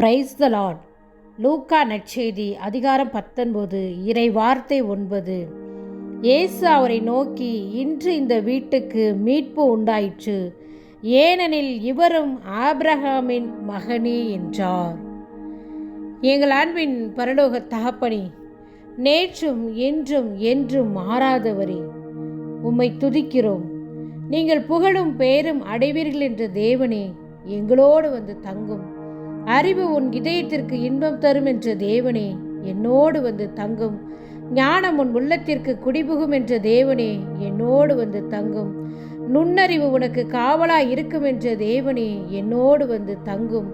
Praise the Lord லூக்கா நற்செய்தி அதிகாரம் பத்தொன்பது இறை வார்த்தை ஒன்பது. இயேசு அவரை நோக்கி இன்று இந்த வீட்டுக்கு மீட்பு உண்டாயிற்று. ஏனெனில் இவரும் ஆப்ரஹாமின் மகனே என்றார். எங்கள் அன்பின் பரலோக தகப்பனி நேற்றும் என்றும் என்றும் மாறாதவரே உம்மை துதிக்கிறோம். நீங்கள் புகழும் பேரும் அடைவீர்கள் என்ற தேவனே எங்களோடு வந்து தங்கும். அறிவு உன் இதயத்திற்கு இன்பம் தரும் என்ற தேவனே என்னோடு வந்து தங்கும். ஞானம் உன் உள்ளத்திற்கு குடிபுகும் என்ற தேவனே என்னோடு வந்து தங்கும். நுண்ணறிவு உனக்கு காவலாய் இருக்கும் என்ற தேவனே என்னோடு வந்து தங்கும்.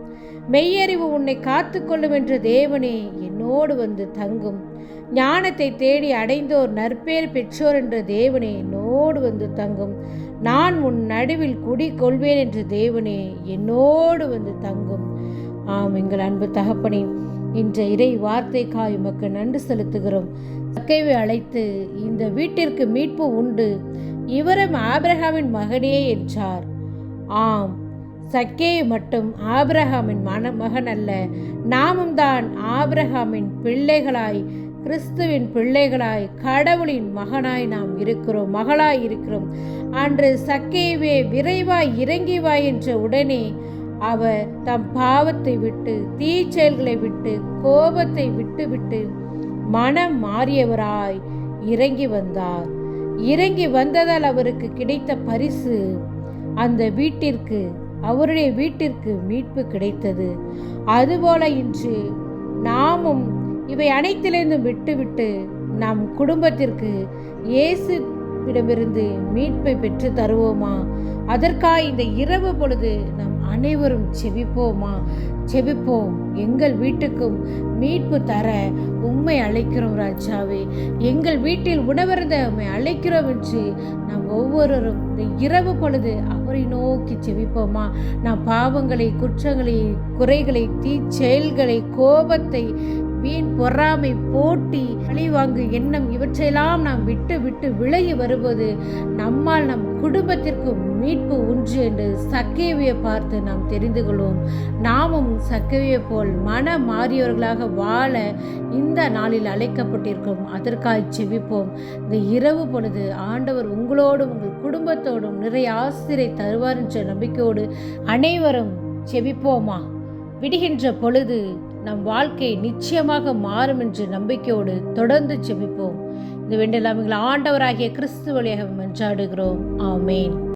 மெய்யறிவு உன்னை காத்துக்கொள்ளும் என்ற தேவனே என்னோடு வந்து தங்கும். ஞானத்தை தேடி அடைந்தோர் நற்பேர் பெற்றோர் என்ற தேவனே என்னோடு வந்து தங்கும். நான் உன் நடுவில் குடி கொள்வேன் என்ற தேவனே என்னோடு வந்து தங்கும். ஆம் எங்கள் அன்பு தகப்பனே இன்ற இறை வார்த்தைக்காய் உமக்கு நன்றி செலுத்துகிறோம். சக்கைவை அழைத்து இந்த வீட்டிற்கு மீட்பு உண்டு. இவரும் ஆபிரகாமின் மகனே என்றார். ஆம் சக்கே மட்டும் ஆபிரகாமின் மன மகன் அல்ல நாமும் தான் ஆபிரகாமின் பிள்ளைகளாய் கிறிஸ்துவின் பிள்ளைகளாய் கடவுளின் மகனாய் நாம் இருக்கிறோம் மகளாய் இருக்கிறோம். அன்று சக்கேவே விரைவாய் இறங்கி வா என்ற உடனே அவர் தம் பாவத்தை விட்டு தீச்செயல்களை விட்டு கோபத்தை விட்டுவிட்டு மனம் மாறியவராய் இறங்கி வந்தார். இறங்கி வந்ததால் அவருக்கு கிடைத்த பரிசு அந்த வீட்டிற்கு அவருடைய வீட்டிற்கு மீட்பு கிடைத்தது. அதுபோல இன்று நாமும் இவை அனைத்திலிருந்தும் விட்டுவிட்டு நம் குடும்பத்திற்கு இயேசுவிடமிருந்து மீட்பை பெற்று தருவோமா? அதற்காக இந்த இரவு பொழுது நம் அனைவரும் செவிப்போமா செவிப்போம் எங்கள் வீட்டுக்கும் மீட்பு தர உண்மை அழைக்கிறோம் ராஜாவே. எங்கள் வீட்டில் உணவருந்த உண்மை அழைக்கிறோம் என்று நாம் ஒவ்வொருவரும் இந்த இரவு பொழுது அவரை நோக்கி செவிப்போமா நாம் பாவங்களை குற்றங்களை குறைகளை தீ செயல்களை கோபத்தை வீண் பொறாமை போட்டி பழிவாங்கு எண்ணம் இவற்றையெல்லாம் நாம் விட்டு விட்டு விலகி வருவது நம்மால் நம் குடும்பத்திற்கு மீட்பு உண்டு என்று சக்கேவியை பார்த்து நாம் தெரிந்து கொள்வோம். நாமும் சக்கேவியை போல் மன மாறியவர்களாக வாழ இந்த நாளில் அழைக்கப்பட்டிருக்கும். அதற்காக செவிப்போம். இந்த இரவு பொழுது ஆண்டவர் உங்களோடும் உங்கள் குடும்பத்தோடும் நிறைய ஆசிரியை தருவார் என்ற நம்பிக்கையோடு அனைவரும் செவிப்போமா? விடுகின்ற பொழுது நம் வாழ்க்கை நிச்சயமாக மாறும் என்ற நம்பிக்கையோடு தொடர்ந்து செபிப்போம் இந்த வேண்டெல்லாம் எங்கள் ஆண்டவராகிய கிறிஸ்து வழியாக மன்றாடுகிறோம். ஆமேன்.